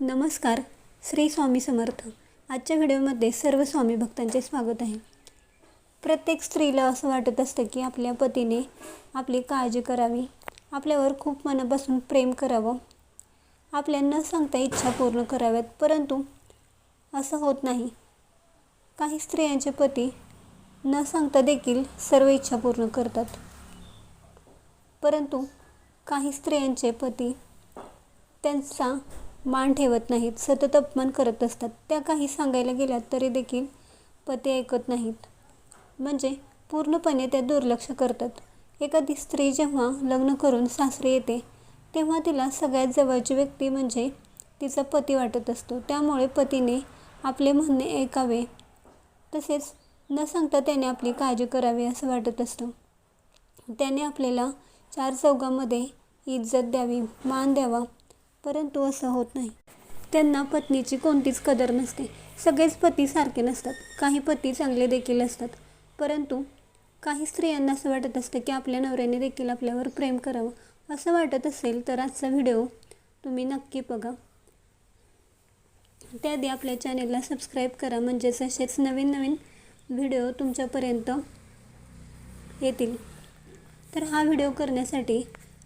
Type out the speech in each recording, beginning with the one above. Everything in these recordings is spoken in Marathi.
नमस्कार श्री स्वामी समर्थ. आजच्या व्हिडिओमध्ये सर्व स्वामी भक्तांचे स्वागत आहे. प्रत्येक स्त्रीला असं वाटत असतं की आपल्या पतीने आपली काळजी करावी आपल्यावर खूप मनापासून प्रेम करावं. आपल्या न सांगता इच्छा पूर्ण कराव्यात परंतु असं होत नाही. काही स्त्रियांचे पती न सांगता देखील सर्व इच्छा पूर्ण करतात. परंतु काही स्त्रियांचे पती त्यांचा मान ठेवत नाहीत सतत अपमान करत असतात. त्या काही सांगायला गेल्या तरी देखील पती ऐकत नाहीत. म्हणजे पूर्णपणे त्या दुर्लक्ष करतात. एखादी स्त्री जेव्हा लग्न करून सासरी येते तेव्हा तिला सगळ्यात जवळची व्यक्ती म्हणजे तिचा पती वाटत असतो. त्यामुळे पतीने आपले म्हणणे ऐकावे. तसेच न सांगता त्याने आपली काळजी करावी असं वाटत असतं. त्याने आपल्याला चार चौघामध्ये इज्जत द्यावी मान द्यावा परंतु असं होत नाही. त्यांना पत्नीची कोणतीच कदर नसते. सगळेच पती सारखे नसतात. काही पती चांगले देखील असतात. परंतु काही स्त्रियांना असं वाटत असतं की आपल्या नवऱ्याने देखील आपल्यावर प्रेम करावं. असं वाटत असेल तर आजचा व्हिडिओ तुम्ही नक्की बघा. त्याआधी आपल्या चॅनेलला सबस्क्राईब करा. म्हणजेच असेच नवीन नवीन व्हिडिओ तुमच्यापर्यंत येतील. तर हा व्हिडिओ करण्यासाठी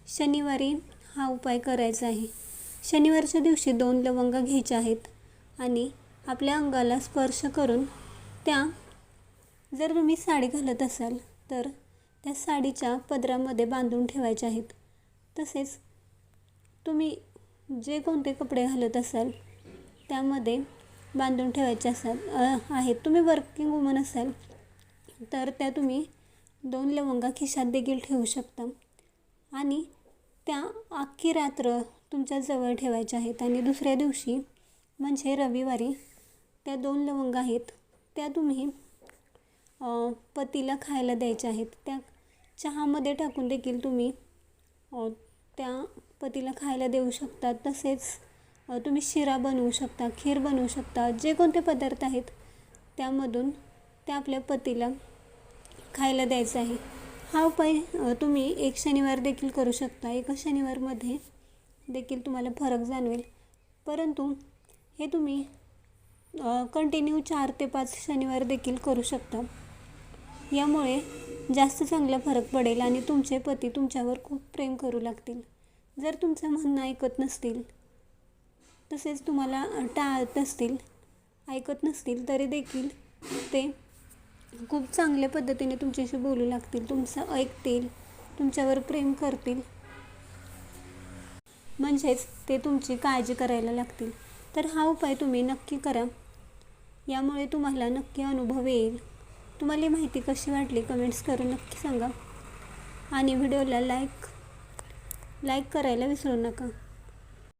शनिवारी हा उपाय करायचा आहे. शनिवारच्या दिवशी दोन लवंगा घ्यायच्या आहेत आणि आपल्या अंगाला स्पर्श करून त्या जर तुम्ही साडी घालत असाल तर त्या साडीच्या पदरामध्ये बांधून ठेवायच्या आहेत. तसेच तुम्ही जे कोणते कपडे घालत असाल त्यामध्ये बांधून ठेवायचे असाल आहेत. तुम्ही वर्किंग वुमन असाल तर त्या तुम्ही दोन लवंगा खिशात देखील ठेवू शकता. आणि त्या अख्खी रात्र तुमच्या जवळ ठेवायच्या आहेत आणि दुसऱ्या दिवशी म्हणजे रविवारी त्या दोन लवंग आहेत त्या तुम्ही पतीला खायला द्यायच्या आहेत. त्या चहामध्ये टाकून देखील तुम्ही त्या पतीला खायला देऊ शकता. तसेच तुम्ही शिरा बनवू शकता खीर बनवू शकता जे कोणते पदार्थ आहेत त्यामधून त्या आपल्या पतीला खायला द्यायचं आहे. हा उपाय तुम्ही एक शनिवार देखील करू शकता. एका शनिवारमध्ये देखील तुम्हाला फरक जाणवेल. परंतु हे तुम्ही कंटिन्यू चार ते पाच शनिवार देखील करू शकता. यामुळे जास्त चांगला फरक पडेल आणि तुमचे पती तुमच्यावर खूप प्रेम करू लागतील. जर तुमचं म्हणणं ऐकत नसतील तसेच तुम्हाला टाळत नसतील ऐकत नसतील तरी देखील ते खूप चांगल्या पद्धतीने तुमच्याशी बोलू लागतील. तुमचं ऐकतील तुमच्यावर प्रेम करतील. म्हणजेच ते तुमची काळजी करायला लागतील. तर हा उपाय तुम्ही नक्की करा. यामुळे तुम्हाला नक्की अनुभव येईल. तुम्हाला माहिती कशी वाटली कमेंट्स करून नक्की सांगा. आणि व्हिडिओला लाईक लाईक करायला विसरू नका.